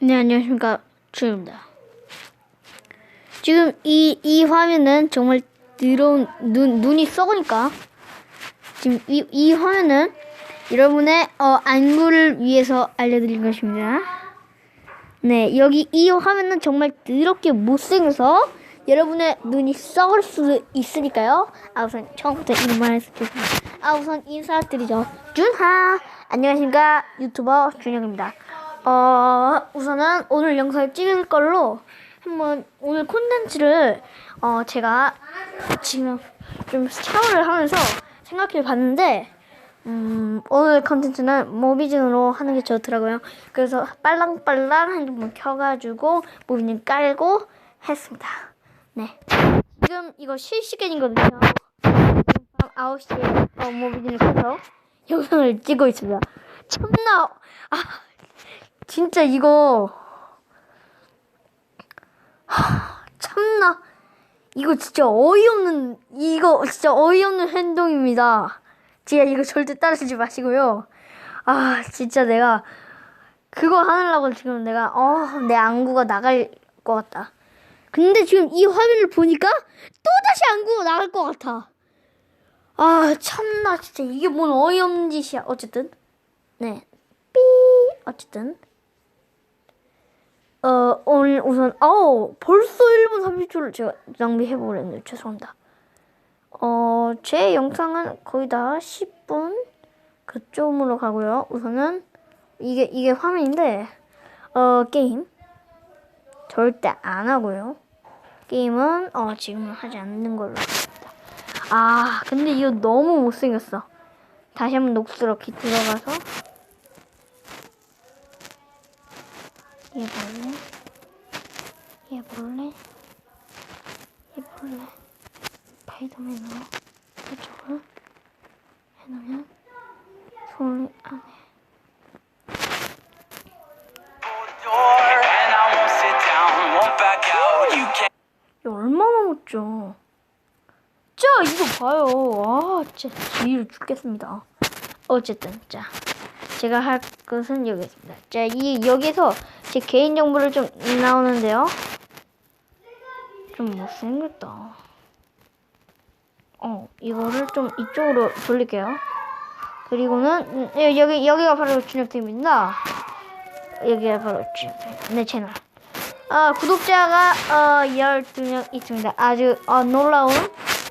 네, 안녕하십니까. 주입니다. 지금 이, 이 화면은 정말 더러운 눈, 눈이 썩으니까 지금 이, 이 화면은 여러분의 어, 안구를 위해서 알려드린 것입니다. 네, 여기 이 화면은 정말 더럽게 못생겨서 여러분의 눈이 썩을 수 있으니까요. 아, 우선 처음부터 해서 죄송합니다. 아, 우선 인사드리죠. 준하! 안녕하십니까. 유튜버 준영입니다. 어, 우선은 오늘 영상을 찍을 걸로 한번 오늘 콘텐츠를 어, 제가 지금 좀 샤워를 하면서 생각해 봤는데 음, 오늘 컨텐츠는 모비즌으로 하는 게 좋더라고요. 그래서 빨랑빨랑 핸드폰 켜가지고 모비즌 깔고 했습니다. 네. 지금 이거 실시간이거든요. 밤 9시에 어, 모비즌을 켜서 영상을 찍고 있습니다. 참나, 아, 진짜 이거, 하, 참나, 이거 진짜 어이없는, 이거 진짜 어이없는 행동입니다. 진짜 이거 절대 따르지 마시고요. 아, 진짜 내가 그거 하느라고 지금 내가 어, 내 안구가 나갈 것 같다. 근데 지금 이 화면을 보니까 또 다시 안구가 나갈 것 같아. 아, 참나 진짜 이게 뭔 어이없는 짓이야. 어쨌든 네, 삐 어쨌든 어 오늘 우선 아우 벌써 1분 30초를 제가 낭비해 버렸네요. 죄송합니다. 어, 제 영상은 거의 다 10분 그쯤으로 가고요. 우선은 이게 이게 화면인데 어 게임 절대 안 하고요. 게임은 어 지금은 하지 않는 걸로 하겠습니다. 아 근데 이거 너무 못생겼어. 다시 한번 녹스럽게 들어가서 얘 볼래? 얘 볼래? 얘 볼래? 스파이더맨으로 이쪽을 해놓으면 손이 안에. 이거 얼마나 못죠? 자 이거 봐요. 아 진짜 지를 죽겠습니다. 어쨌든 자 제가 할 것은 여기 있습니다. 자 이 여기서 제 개인 정보를 좀 나오는데요. 좀 못생겼다. 어 이거를 좀 이쪽으로 돌릴게요. 그리고는 음, 여기 여기가 바로 준혁팀입니다. 여기가 바로 내 채널. 어, 구독자가 어, 12명 있습니다. 아주 어, 놀라운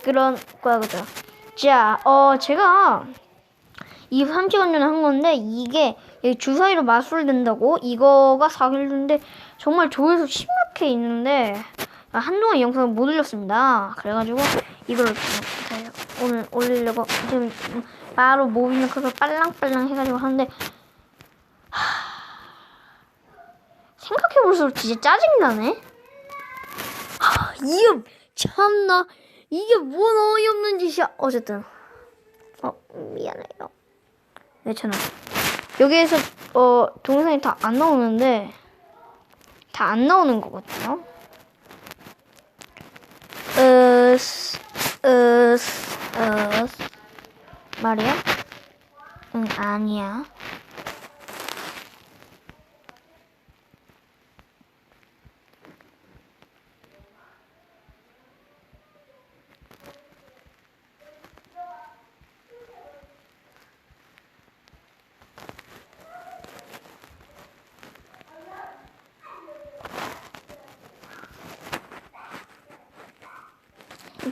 그런 거거든요. 자, 어, 제가 이 3시간 전에 한 건데 이게 주사위로 마술 된다고 이거가 4일 전인데 정말 조회수 10몇 개 있는데 아, 한동안 영상을 못 올렸습니다. 그래가지고 이걸 오늘 올리려고 지금 바로 모비는 커서 빨랑빨랑 해가지고 하는데 생각해볼수록 진짜 짜증나네. 하, 이게 참나 이게 뭔 어이없는 짓이야. 어쨌든 어 미안해요. 내 채널 여기에서 어 동영상이 다 안 나오는데 다 안 나오는 거거든요. 으스 으스 으스 말이야? 응 아니야.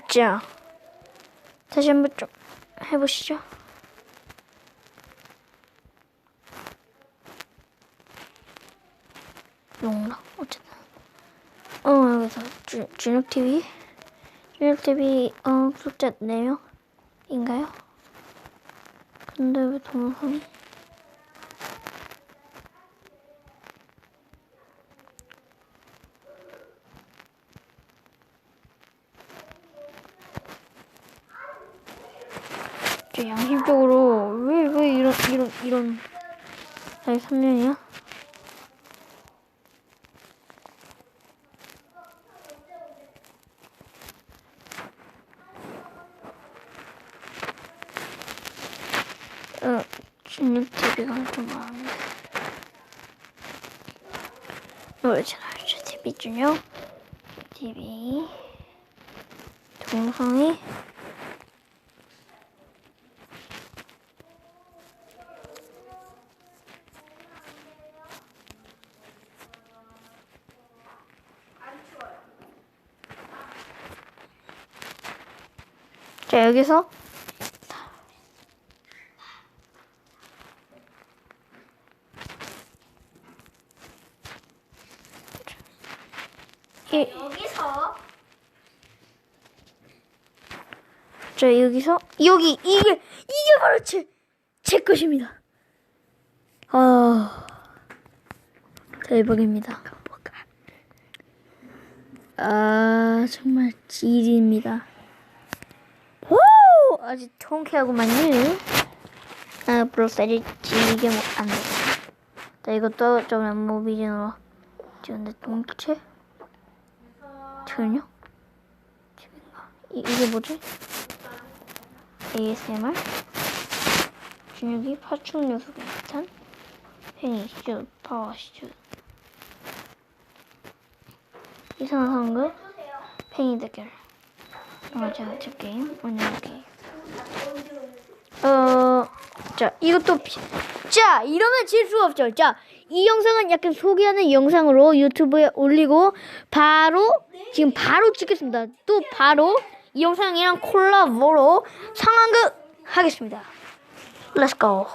자, 다시 한번 좀 해보시죠. 용락 어쨌든 어 여기서 주, 준혁 TV 준혁 TV 어 구독자 4명인가요? 근데 왜 동영상이 진짜 양심적으로 왜 왜 이런 이런 이런 아니 3년이야? 어, 준육 TV가 좀 많은데. 우리 채널 TV 중요 TV 동성이 자 여기서 이, 여기서 자 여기서 여기 이게 이게 바로 제, 제 것입니다. 아 대박입니다. 아 정말 질입니다. 오 아주 통쾌하구만요. 아 브로사리 지게 돼. 자 이것도 좀 엠모비전으로 찍었는데 동체 전혀? 이, 이게 뭐지? ASMR 근육이 파충 녀석에 비슷한 팽이 시주 파워 시주 이상한 상급 팽이 대결. 아마추어 게임? 온라인 게임 어 자 이것도 비- 자 이러면 질 수 없죠. 자 이 영상은 약간 소개하는 영상으로 유튜브에 올리고 바로 지금 바로 찍겠습니다. 또 바로 이 영상이랑 콜라보로 상황극 하겠습니다. Let's go